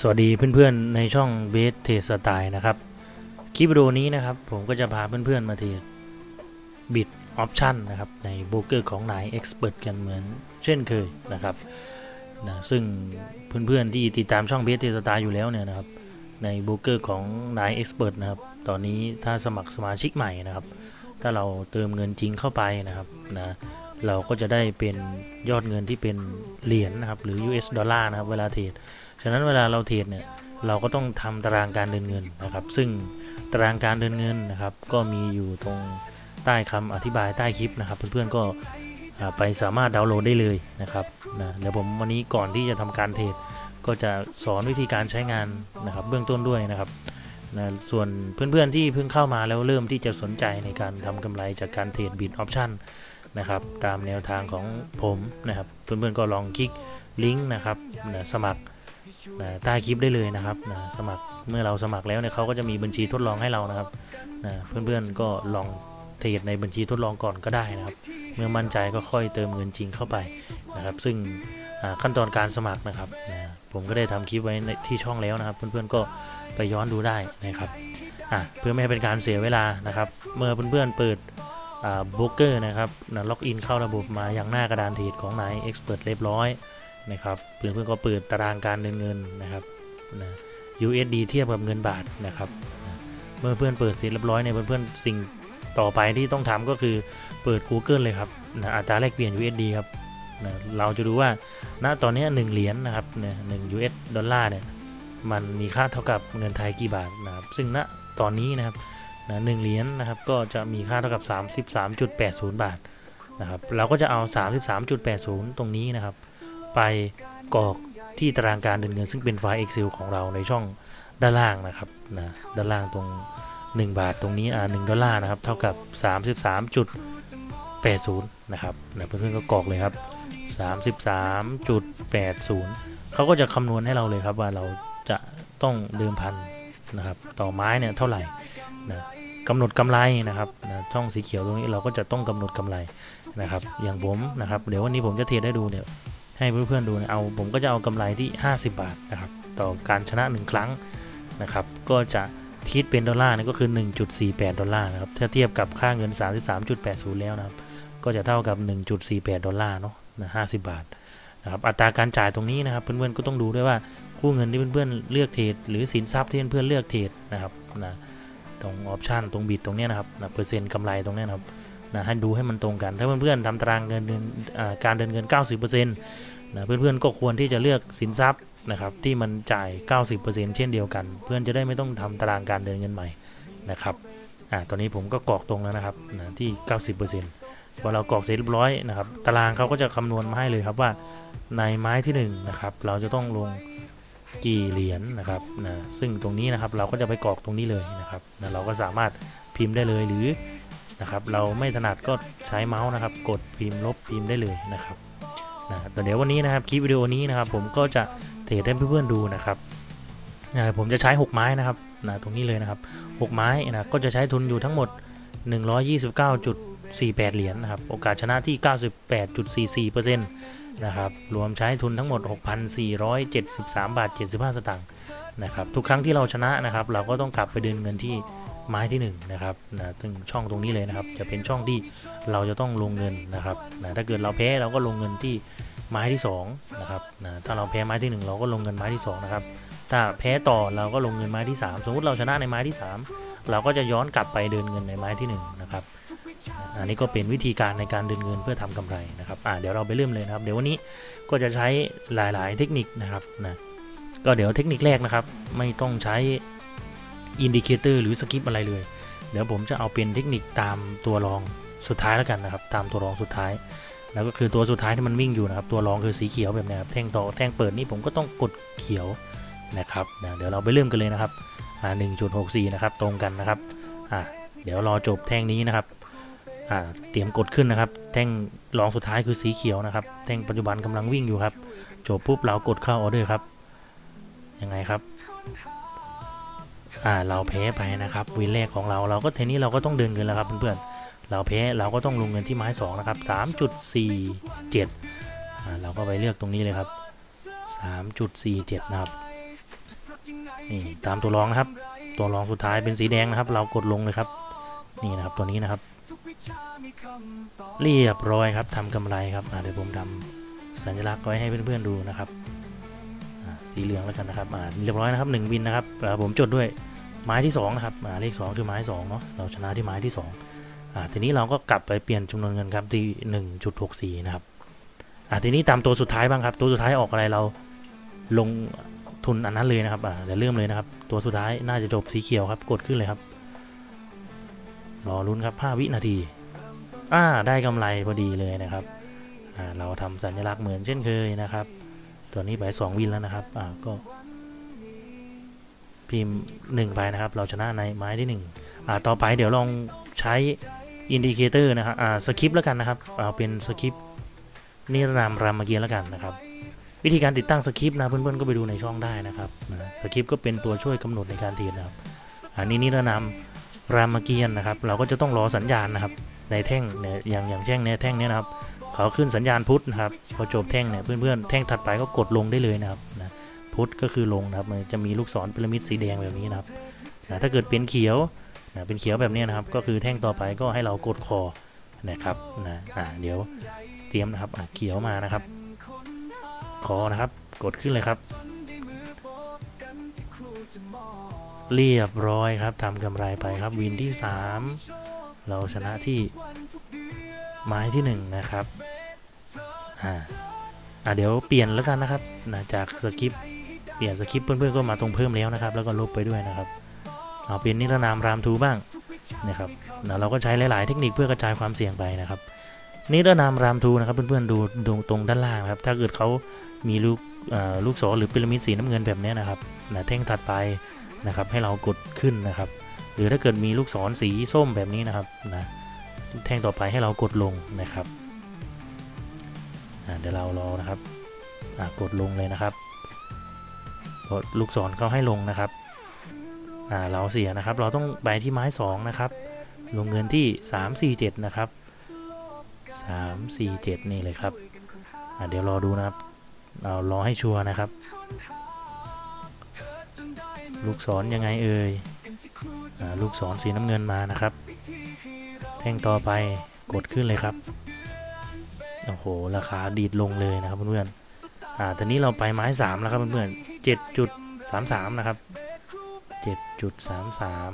สวัสดีเพื่อนๆในช่องเบสเทสไตล์นะครับ คลิปวิดีโอนี้นะครับ ผมก็จะพาเพื่อนๆมาเทรดบิดออปชันนะครับ ในโบรกเกอร์ของนายเอ็กซ์เพรกันเหมือนเช่นเคยนะครับนะซึ่งเพื่อนๆที่ติดตามช่องเบสเทสไตล์อยู่แล้วเนี่ยนะครับ ในโบรกเกอร์ของนายเอ็กซ์เพรนะครับ ตอนนี้ถ้าสมัครสมาชิกใหม่นะครับ ถ้าเราเติมเงินจริงเข้าไปนะครับนะ เราก็จะได้เป็นยอดเงินที่เป็นเหรียญนะครับหรือ US ดอลลาร์นะครับเวลาเทรด ฉะนั้นเวลาเราเทรดเนี่ยเราก็ต้องทำตารางการเดินเงินนะครับ ซึ่งตารางการเดินเงินนะครับ ก็มีอยู่ตรงใต้คำอธิบายใต้คลิปนะครับ เพื่อนๆก็อ่าไปสามารถดาวน์โหลดได้เลยนะครับนะเดี๋ยวผมวันนี้ก่อนที่จะทำการเทรดก็จะสอนวิธีการใช้งานนะครับ เบื้องต้นด้วยนะครับนะส่วนเพื่อนๆที่เพิ่งเข้ามาแล้วเริ่มที่จะสนใจในการทำกำไรจากการเทรดบิตออปชั่น นะครับ ตามแนวทางของผมนะครับ เพื่อนๆก็ลองคลิกลิงก์นะครับนะสมัครนะใต้คลิปได้เลยนะครับนะสมัครเมื่อเราสมัครแล้วเนี่ยเขาก็จะมีบัญชีทดลองให้เรานะครับนะเพื่อนๆก็ลองเทรดในบัญชีทดลองก่อนก็ได้นะครับ เมื่อมั่นใจก็ค่อยเติมเงินจริงเข้าไปนะครับ ซึ่งขั้นตอนการสมัครนะครับนะผมก็ได้ทำคลิปไว้ที่ช่องแล้วนะครับ เพื่อนๆก็ไปย้อนดูได้นะครับอะเพื่อไม่ให้เป็นการเสียเวลานะครับ เมื่อเพื่อนๆเปิด โบรกเกอร์นะครับนะล็อกอินเข้าระบบมาอย่างหน้ากระดานเทรดของนายเอ็กซ์เพรสเรียบร้อยนะครับเพื่อนเพื่อนก็เปิดตารางการเดินเงินนะครับนะ USD เทียบกับเงินบาทนะครับนะเมื่อเพื่อนเปิดเสร็จเรียบร้อยเนี่ยเพื่อนๆสิ่งต่อไปที่ต้องทำก็คือเปิด Google เลยครับนะอัตราแลกเปลี่ยน USD ครับนะเราจะดูว่าณตอนนี้1เหรียญนะครับเนี่ยหนึ่ง US ดอลลาร์เนี่ยมันมีค่าเท่ากับเงินไทยกี่บาทนะครับซึ่งณตอนนี้นะครับ นะหนึ่งเหรียญนะครับก็จะมีค่าเท่ากับ 33.80 บาทนะครับเราก็จะเอา 33.80 ตรงนี้นะครับ ไปกรอกที่ตารางการเดินเงิน ซึ่งเป็นไฟล์ Excel ของเราในช่องด้านล่างนะครับนะด้านล่างตรง 1 บาทตรงนี้อ่า1ดอลลาร์นะครับเท่ากับ 33.80 นะครับนะเพื่อนๆก็กรอกเลยครับ 33.80 เขาก็จะคำนวณให้เราเลยครับว่าเราจะต้องเดิมพัน นะครับต่อไม้เนี่ยเท่าไหร่นะกำหนดกำไรนะครับนะช่องสีเขียวตรงนี้เราก็จะต้องกำหนดกำไรนะครับ อย่างผมนะครับเดี๋ยววันนี้ผมจะเทรดให้ดูเนี่ยให้เพื่อนๆดูนะเอาผมก็จะเอากำไรที่ 50 บาทนะครับต่อการชนะ 1 ครั้งนะครับ ก็จะคิดเป็นดอลลาร์นี่ก็คือ 1.48 ดอลลาร์นะครับถ้าเทียบกับค่าเงิน 33.80 แล้วนะครับ ก็จะเท่ากับ 1.48 ดอลลาร์เนาะนะ50 บาท นะครับอัตราการจ่ายตรงนี้นะครับเพื่อนๆก็ต้องดูด้วยว่าคู่เงินที่เพื่อนๆเลือกเทรดหรือสินทรัพย์ที่เพื่อนๆเลือกเทรดนะครับนะตรงออปชันตรงบิดตรงเนี้ยนะครับนะเปอร์เซ็นต์กำไรตรงเนี้ยนะครับนะให้ดูให้มันตรงกัน ถ้าเพื่อนๆทำตารางเงินเดือนการเดินเงิน 90%นะเพื่อนๆก็ควรที่จะเลือกสินทรัพย์นะครับที่มันจ่าย 90%เช่นเดียวกัน เพื่อนจะได้ไม่ต้องทำตารางการเดินเงินใหม่นะครับอ่าตอนนี้ผมก็กรอกตรงแล้วนะครับนะที่ 90% พอเรากรอกเสร็จเรียบร้อยนะครับตารางเขาก็จะคำนวณมาให้เลยครับว่าในไม้ที่1นะครับเราจะต้องลงกี่เหรียญนะครับนะซึ่งตรงนี้นะครับเราก็จะไปกรอกตรงนี้เลยนะครับนะเราก็สามารถพิมพ์ได้เลยหรือนะครับเราไม่ถนัดก็ใช้เมาส์นะครับ กดพิมพ์ลบพิมพ์ได้เลยนะครับนะแต่เดี๋ยววันนี้นะครับคลิปวิดีโอนี้นะครับผมก็จะเทรดให้เพื่อนๆดูนะครับนะผมจะใช้ 6 ไม้นะครับนะตรงนี้เลยนะครับ 6 ไม้นะก็จะใช้ทุนอยู่ทั้งหมด 48 เหรียญนะครับ โอกาสชนะที่ 98.44%นะครับ รวมใช้ทุนทั้งหมด 6,473 บาท 75 สตางค์นะครับ ทุกครั้งที่เราชนะนะครับ เราก็ต้องกลับไปเดินเงินที่ไม้ที่1นะครับนะซึ่งช่องตรงนี้เลยนะครับ จะเป็นช่องที่เราจะต้องลงเงินนะครับนะถ้าเกิดเราแพ้เราก็ลงเงินที่ไม้ที่2นะครับนะถ้าเราแพ้ไม้ที่ 1 เราก็ลงเงินไม้ที่2นะครับ ถ้าแพ้ต่อเราก็ลงเงินไม้ที่ 3 สมมุติเราชนะในไม้ที่ 3 เราก็จะย้อนกลับไปเดินเงินในไม้ที่1นะครับ อันนี้ก็เป็นวิธีการในการเดินเงินเพื่อทำกำไรนะครับอ่าเดี๋ยวเราไปเริ่มเลยนะครับ เดี๋ยววันนี้ก็จะใช้หลายๆ เทคนิคนะครับนะก็เดี๋ยวเทคนิคแรกนะครับ ไม่ต้องใช้อินดิเคเตอร์หรือสกิปอะไรเลย เดี๋ยวผมจะเอาเป็นเทคนิคตามตัวรองสุดท้ายแล้วกันนะครับ ตามตัวรองสุดท้าย แล้วก็คือตัวสุดท้ายที่มันวิ่งอยู่นะครับ ตัวรองคือสีเขียวแบบนี้ครับแท่งต่อแท่งเปิดนี่ผมก็ต้องกดเขียวนะครับนะเดี๋ยวเราไปเริ่มกันเลยนะครับอ่าหนึ่งจุดหกสี่นะครับ ตรงกันนะครับอ่าเดี๋ยวรอจบแท่งนี้นะครับ เตรียมกดขึ้นนะครับ แท่งรองสุดท้ายคือสีเขียวนะครับ แท่งปัจจุบันกำลังวิ่งอยู่ครับ จบปุ๊บเรากดเข้าออเดอร์ครับ ยังไงครับ อ่าเราแพ้ไปนะครับวินแรกของเราเราก็เทนี้เราก็ต้องเดินเงินแล้วครับเพื่อนๆเราแพ้เราก็ต้องลงเงินที่ไม้สองนะครับสามจุดสี่เจ็ดอ่าเราก็ไปเลือกตรงนี้เลยครับสามจุดสี่เจ็ดนะครับนี่ตามตัวรองนะครับ ตัวรองสุดท้ายเป็นสีแดงนะครับ เรากดลงเลยครับ นี่นะครับตัวนี้นะครับ เรียบร้อยครับทำกำไรครับเดี๋ยวผมทำสัญลักษณ์ไว้ให้เพื่อนๆดูนะครับสีเหลืองแล้วกันนะครับเรียบร้อยนะครับหนึ่งวินนะครับผมจดด้วยไม้ที่สองนะครับเลขสองคือไม้สองเนาะเราชนะที่ไม้ที่สองอ่าทีนี้เราก็กลับไปเปลี่ยนจำนวนเงินครับที่หนึ่งจุดหกสี่นะครับอ่าทีนี้ตามตัวสุดท้ายบ้างครับ ตัวสุดท้ายออกอะไรเราลงทุนอันนั้นเลยนะครับอ่าเดี๋ยวเริ่มเลยนะครับ ตัวสุดท้ายน่าจะจบสีเขียวครับกดขึ้นเลยครับ รอลุ้นครับ5วินาที อ่า ได้กำไรพอดีเลยนะครับ อ่า เราทำสัญลักษณ์เหมือนเช่นเคยนะครับ ตัวนี้ไปสองวินแล้วนะครับ อ่า ก็ พิมพ์หนึ่งไปนะครับ เราชนะในไม้ที่หนึ่งอ่า ต่อไปเดี๋ยวลองใช้อินดิเคเตอร์นะครับ อ่า สคริปต์แล้วกันนะครับ เอาเป็นสคริปต์นิรนามรามเกียรติ์แล้วกันนะครับ วิธีการติดตั้งสคริปต์นะเพื่อนๆก็ไปดูในช่องได้นะครับ สคริปต์ก็เป็นตัวช่วยกำหนดในการเทรดนะครับ อันนี้นิรนาม รามเกียรติ์นะครับ เราก็จะต้องรอสัญญาณนะครับ ในแท่งเนี่ยอย่างอย่างแท่งเนี่ยแท่งเนี้ยนะครับเขาขึ้นสัญญาณพุทธนะครับพอจบแท่งเนี่ยเพื่อนๆแท่งถัดไปก็กดลงได้เลยนะครับนะพุทธก็คือลงนะครับมันจะมีลูกศรพีระมิดสีแดงแบบนี้นะครับนะถ้าเกิดเป็นเขียวนะเป็นเขียวแบบนี้นะครับ ก็คือแท่งต่อไปก็ให้เรากดคอนะครับนะอ่าเดี๋ยวเตรียมนะครับอะเขียวมานะครับ คอนะครับ กดขึ้นเลยครับ เรียบร้อยครับทำกำไรไปครับวินที่ 3 เราชนะที่ไม้ที่ 1 นะครับอ่าอ่าเดี๋ยวเปลี่ยนแล้วกันนะครับนะจากสคริปเปลี่ยนสคริปเพื่อนๆก็มาตรงเพิ่มแล้วนะครับ แล้วก็ลบไปด้วยนะครับเอาเป็นนิรนามรามทูบ้างนะครับนะเราก็ใช้หลาย ๆ เทคนิคเพื่อกระจายความเสี่ยงไปนะครับนิรนามรามทูนะครับเพื่อนๆดูดูตรงด้านล่างครับ ถ้าเกิดเขามีลูกอ่อลูกศรหรือพีระมิดสีน้ำเงินแบบนี้นะครับนะแท่งถัดไป นะครับให้เรากดขึ้นนะครับ หรือถ้าเกิดมีลูกศรสีส้มแบบนี้นะครับนะแท่งต่อไปให้เรากดลงนะครับเดี๋ยวเรารอนะครับกดลงเลยนะครับกดลูกศรเขาให้ลงนะครับเราเสียนะครับ เราต้องไปที่ไม้สองนะครับ ลงเงินที่ 347 นะครับ 347 นี่เลยครับเดี๋ยวรอดูนะครับ เรารอให้ชัวร์นะครับ ลูกศรยังไงเอ่ยอลูกศรสีน้ำเงินมานะครับ แท่งต่อไปกดขึ้นเลยครับโอ้โหราคาดีดลงเลยนะครับเพื่อนๆอ่าตอนนี้เราไปไม้สามแล้วครับเพื่อนๆเจ็ดจุดสามสามนะครับเจ็ดจุดสามสาม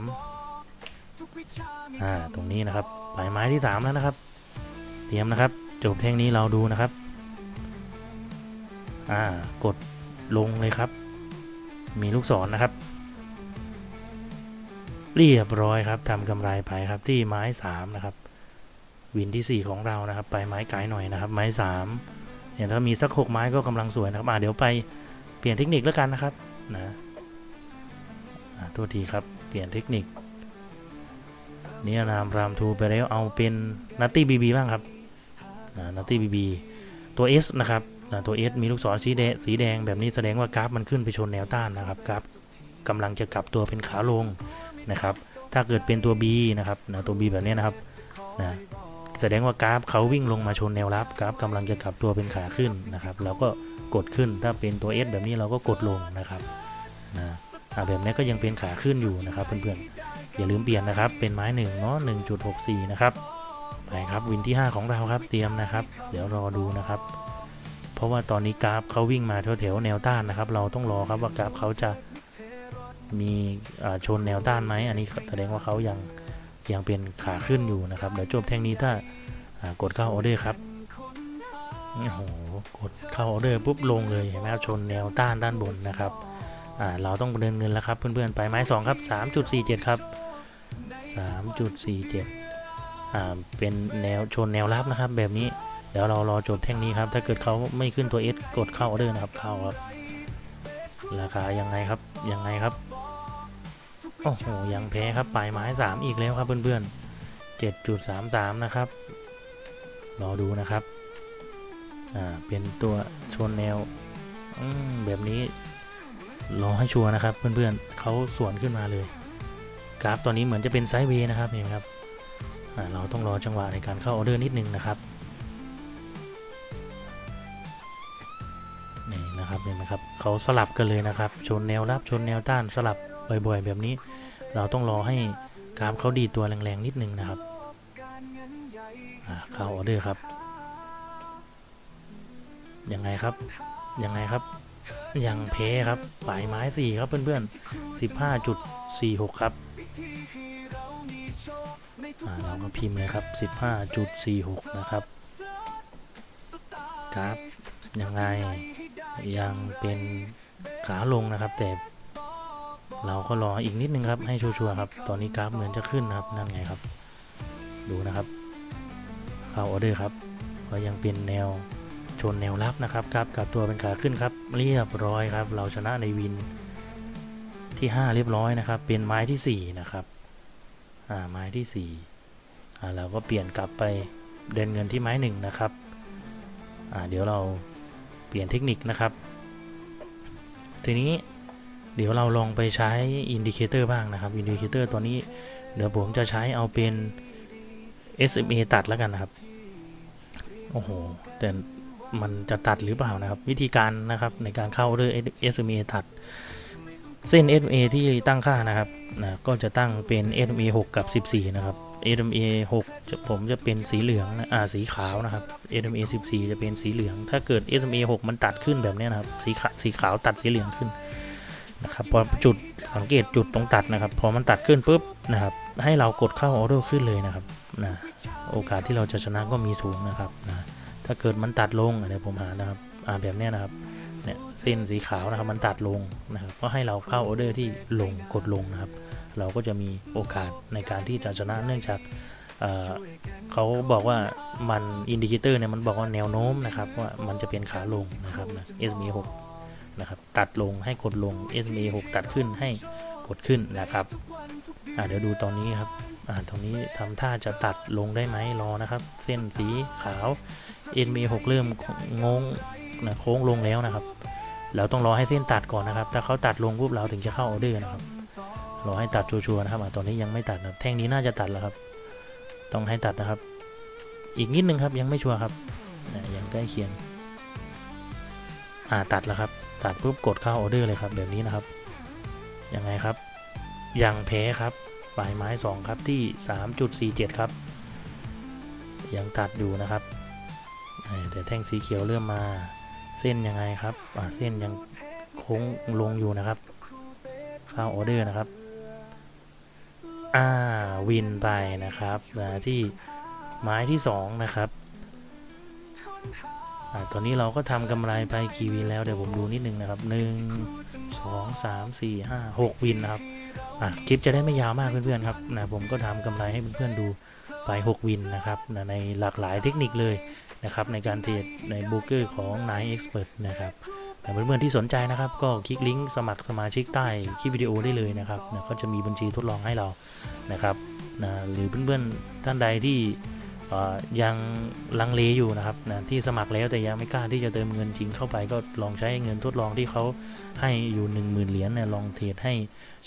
อ่าตรงนี้นะครับไปไม้ที่สามแล้วนะครับ เตรียมนะครับ จบแท่งนี้เราดูนะครับอ่ากดลงเลยครับ มีลูกศรนะครับ เรียบร้อยครับทำกำไรไปครับที่ไม้สามนะครับวินที่ 4 ของเรานะครับ ไปไม้ไกลหน่อยนะครับ ไม้3เนี่ยถ้ามีสัก6ไม้ก็กำลังสวยนะครับอ่าเดี๋ยวไปเปลี่ยนเทคนิคแล้วกันนะครับนะอ่าตัวทีครับเปลี่ยนเทคนิคนี่นามรามทูไปแล้วเอาเป็นนัตตี้บีบีบ้างครับนัตตี้บีบีตัว S นะครับตัว S มีลูกศรสีแดงสีแดงแบบนี้แสดงว่ากราฟมันขึ้นไปชนแนวต้านนะครับกราฟกำลังจะกลับตัวเป็นขาลง นะครับ ถ้าเกิดเป็นตัว B นะครับนะตัว B แบบนี้นะครับนะแสดงว่ากราฟเขาวิ่งลงมาชนแนวรับกราฟกำลังจะกลับตัวเป็นขาขึ้นนะครับ เราก็กดขึ้นถ้าเป็นตัว S แบบนี้เราก็กดลงนะครับนะแบบนี้ก็ยังเป็นขาขึ้นอยู่นะครับเพื่อนๆอย่าลืมเปลี่ยนนะครับ เป็นไม้หนึ่งเนาะ1.64 นะครับไปครับวินที่ 5 ของเราครับเตรียมนะครับ เดี๋ยวรอดูนะครับ เพราะว่าตอนนี้กราฟเขาวิ่งมาแถวๆแนวต้านนะครับ เราต้องรอครับว่ากราฟเขาจะ มีชนแนวต้านไหมอันนี้แสดงว่าเขายังยังเป็นขาขึ้นอยู่นะครับเดี๋ยวจบแท่งนี้ถ้ากดเข้าออเดอร์ครับโอ้โหกดเข้าออเดอร์ปุ๊บลงเลยเห็นไหมครับชนแนวต้านด้านบนนะครับเราต้องเดินเงินแล้วครับเพื่อนๆไปไม้2ครับ3.47 ครับ 3.47อ่าเป็นแนวชนแนวรับนะครับ แบบนี้เดี๋ยวเรารอจบแท่งนี้ครับ ถ้าเกิดเขาไม่ขึ้นตัว S กดเข้าออเดอร์นะครับเข้าครับ ราคายังไงครับยังไงครับ โอ้โห ยังแพ้ครับปลายไม้สามอีกแล้วครับเพื่อนๆเจ็ดจุดสามสามนะครับ รอดูนะครับ อ่า เป็นตัวชนแนวแบบนี้ รอให้ชัวร์นะครับ เพื่อนๆเขาสวนขึ้นมาเลย กราฟตอนนี้เหมือนจะเป็นไซด์เวย์นะครับเห็นไหมครับอ่าเราต้องรอจังหวะในการเข้าออเดอร์นิดนึงนะครับนี่นะครับเห็นไหมครับเขาสลับกันเลยนะครับ ชนแนวรับชนแนวต้านสลับ บ่อยๆ แบบนี้ เราต้องรอให้กราฟเขาดีตัวแรงๆนิดนึงนะครับอ่าเข้าออเดอร์ครับยังไงครับยังไงครับยังแพ้ครับปลายไม้สี่ครับเพื่อนๆสิบห้าจุดสี่หกครับเราก็พิมพ์เลยครับสิบห้าจุดสี่หกนะครับกราฟยังไงยังเป็นขาลงนะครับ แต่ เราก็รออีกนิดนึงครับให้ชัวร์ครับ ตอนนี้กราฟเหมือนจะขึ้นนะครับนั่นไงครับ ดูนะครับ เข้าออเดอร์ครับก็ยังเป็นแนวชนแนวรับนะครับกราฟกลับตัวเป็นขาขึ้นครับ เรียบร้อยครับ เราชนะในวินที่ 5 เรียบร้อยนะครับ เป็นไม้ที่ 4 นะครับอ่าไม้ที่4อ่าเราก็เปลี่ยนกลับไปเดินเงินที่ไม้หนึ่งนะครับอ่าเดี๋ยวเราเปลี่ยนเทคนิคนะครับ ทีนี้ เดี๋ยวเราลองไปใช้อินดิเคเตอร์บ้างนะครับอินดิเคเตอร์ตัวนี้เดี๋ยวผมจะใช้เอาเป็น SMA ตัดแล้วกันนะครับ โอ้โห แต่มันจะตัดหรือเปล่านะครับ วิธีการนะครับในการเข้าด้วย SMA ตัด เส้น SMA ที่ตั้งค่านะครับนะก็จะตั้งเป็น SMA 6 กับ 14 นะครับ SMA 6จะผมจะเป็นสีเหลืองนะอ่าสีขาวนะครับ SMA 14 จะเป็นสีเหลือง ถ้าเกิด SMA 6 มันตัดขึ้นแบบนี้นะครับ สีขาวสีขาวตัดสีเหลืองขึ้น นะครับพอจุดสังเกตจุดตรงตัดนะครับ พอมันตัดขึ้นปุ๊บนะครับให้เรากดเข้าออเดอร์ขึ้นเลยนะครับนะโอกาสที่เราจะชนะก็มีสูงนะครับนะถ้าเกิดมันตัดลงเดี๋ยวผมหานะครับอ่าแบบนี้นะครับเนี่ยเส้นสีขาวนะครับมันตัดลงนะครับก็ให้เราเข้าออเดอร์ที่ลงกดลงนะครับ เราก็จะมีโอกาสในการที่จะชนะเนื่องจากเเขาบอกว่ามันอินดิเคเตอร์เนี่ยมันบอกว่าแนวโน้มนะครับว่ามันจะเป็นขาลงนะครับนะ SMA 6 นะครับตัดลงให้กดลง SMA 6 ตัดขึ้นให้กดขึ้นนะครับเดี๋ยวดูตอนนี้ครับตรงนี้ทำท่าจะตัดลงได้ไหมรอนะครับ เส้นสีขาว SMA 6 เริ่มงงนะโค้งลงแล้วนะครับ เราต้องรอให้เส้นตัดก่อนนะครับ ถ้าเขาตัดลงปุ๊บเราถึงจะเข้าออเดอร์นะครับ รอให้ตัดชัวร์นะครับตอนนี้ยังไม่ตัดนะแท่งนี้น่าจะตัดแล้วครับ ต้องให้ตัดนะครับ อีกนิดนึงครับยังไม่ชัวร์ครับยังใกล้เคียงอ่าตัดแล้วครับ ตัดปุ๊บกดเข้าออเดอร์เลยครับแบบนี้นะครับยังไงครับ ยังแพ้ครับปลายไม้ 2 ครับที่ 3.47 ครับ ยังตัดอยู่นะครับแต่แท่งสีเขียวเริ่มมาเส้นยังไงครับอ่าเส้นยังโค้งลงอยู่นะครับ เข้าออเดอร์นะครับอ่าวินไปนะครับที่ไม้ที่ 2 นะครับ อตอนนี้เราก็ทำกำไรไปกี่วินแล้วเดี๋ยวผมดูนิดนึงนะครับหนึ่งสองสามสี่ห้าหกวินนะครับคลิปจะได้ไม่ยาวมากเพื่อนๆครับนะผมก็ทำกำไรให้เพื่อนๆดูไป 6 วินนะครับนะในหลากหลายเทคนิคเลยนะครับในการเทรดในบรกเกอร์ของ Nine Expert นะครับแต่เพื่อนๆที่สนใจนะครับ ก็คลิกลิงก์สมัครสมาชิกใต้คลิปวิดีโอได้เลยนะครับนะก็จะมีบัญชีทดลองให้เรานะครับนะหรือเพื่อนๆท่านใดที่ ยังลังเลอยู่นะครับนะที่สมัครแล้วแต่ยังไม่กล้าที่จะเติมเงินจริงเข้าไปก็ลองใช้เงินทดลองที่เขาให้อยู่ 1 0,000 เหรียญเนี่ยลองเทรดให้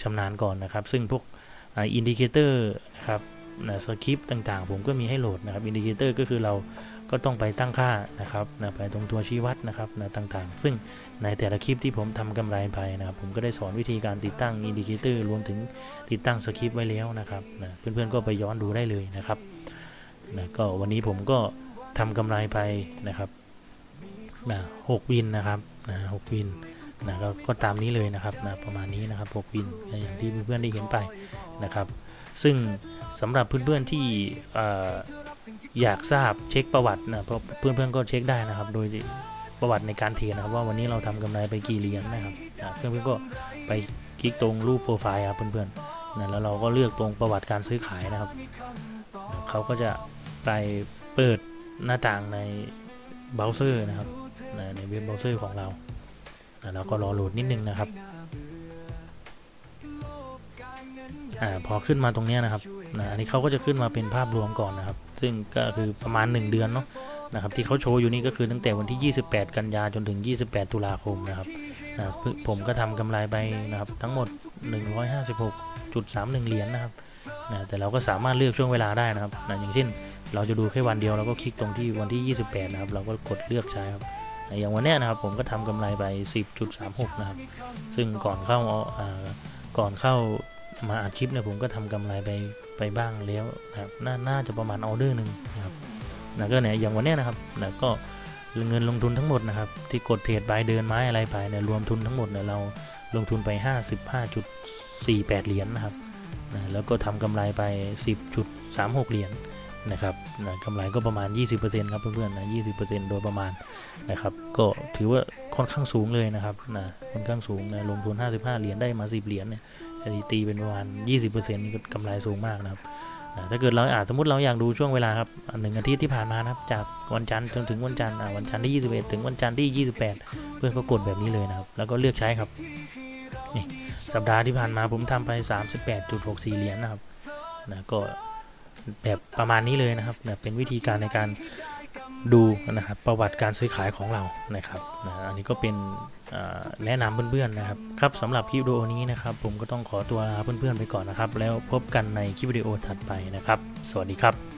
ชำนาญก่อนนะครับ ซึ่งพวกอินดิเคเตอร์นะครับนะสคริปต์ต่างๆ ผมก็มีให้โหลดนะครับอินดิเคเตอร์ก็คือเราก็ต้องไปตั้งค่านะครับนะไปตรงตัวชี้วัดนะครับนะต่างๆ ซึ่งในแต่ละคลิปที่ผมทำกำไรไปนะครับผมก็ได้สอนวิธีการติดตั้งอินดิเคเตอร์รวมถึงติดตั้งสคริปต์ไว้แล้วนะครับนะเพื่อนๆก็ไปย้อนดูได้เลยนะครับ นะก็วันนี้ผมก็ทำกำไรไปนะครับนะหกวินนะครับนะหกวินนะกก็ตามนี้เลยนะครับนะประมาณนี้นะครับหกวินอย่างที่เพื่อนๆได้เห็นไปนะครับ ซึ่งสำหรับเพื่อนๆที่อ่อยากทราบเช็คประวัตินะเพราะเพื่อนๆก็เช็คได้นะครับ โดยประวัติในการเทรดนะครับ ว่าวันนี้เราทำกำไรไปกี่เหรียญนะครับนะเพื่อนๆก็ไปคลิกตรงรูปโปรไฟล์ครับเพื่อนๆนะแล้วเราก็เลือกตรงประวัติการซื้อขายนะครับนะเขาก็จะ ไปเปิดหน้าต่างในเบราว์เซอร์นะครับ ในเว็บเบราว์เซอร์ของเราแล้วก็รอโหลดนิดนึงนะครับอ่าพอขึ้นมาตรงนี้นะครับนะอันนี้เขาก็จะขึ้นมาเป็นภาพรวมก่อนนะครับ ซึ่งก็คือประมาณ 1 เดือนเนาะนะครับ ที่เขาโชว์อยู่นี่ก็คือตั้งแต่วันที่ 28 กันยาจนถึง 28 ตุลาคมนะครับนะผมก็ทำกำไรไปนะครับ ทั้งหมด 156.31 เหรียญนะครับนะแต่เราก็สามารถเลือกช่วงเวลาได้นะครับนะอย่างเช่น เราจะดูแค่วันเดียวเราก็คลิกตรงที่วันที่ 28 นะครับ เราก็กดเลือกใช้ครับอย่างวันนี้นะครับผมก็ทำกำไรไป 10.36 นะครับ ซึ่งก่อนเข้าก่อนเข้ามาอัดคลิปเนี่ยผมก็ทำกำไรไปไปบ้างแล้วนะครับนน่าจะประมาณออเดอร์หนึ่งนะครับนะก็เนี่ยอย่างวันนี้นะครับนะก็เงินลงทุนทั้งหมดนะครับ ที่กดเทรดบเดินไม้อะไรไปเนี่ยรวมทุนทั้งหมดเนี่ยเราลงทุนไป 55.48 เหรียญนะครับนะแล้วก็ทำกำไรไป 10.36 เหรียญ นะครับนะกำไรก็ประมาณ 20%ครับเพื่อนๆนะ20%โดยประมาณนะครับ ก็ถือว่าค่อนข้างสูงเลยนะครับนะค่อนข้างสูงนะลงทุน 55 เหรียญได้มา 10 เหรียญเนี่ยตีเป็นประมาณ 20%นี่ก็กำไรสูงมากนะครับนะถ้าเกิดเราอาจสมมติเราอยากดูช่วงเวลาครับหนึ่งอาทิตย์ที่ผ่านมานะครับ จากวันจันทร์จนถึงวันจันทร์วันจันทร์ที่ 21 ถึงวันจันทร์ที่ 28 เพื่อนก็กดแบบนี้เลยนะครับ แล้วก็เลือกใช้ครับนี่สัปดาห์ที่ผ่านมาผมทำไป 38.64 เหรียญนะครับนะก็ แบบประมาณนี้เลยนะครับเนี่ยเป็นวิธีการในการดูนะครับประวัติการซื้อขายของเรานะครับนะอันนี้ก็เป็นอ่าแนะนำเพื่อนๆนะครับครับสำหรับคลิปวิดีโอนี้นะครับ ผมก็ต้องขอตัวลาเพื่อนๆไปก่อนนะครับ แล้วพบกันในคลิปวิดีโอถัดไปนะครับ สวัสดีครับ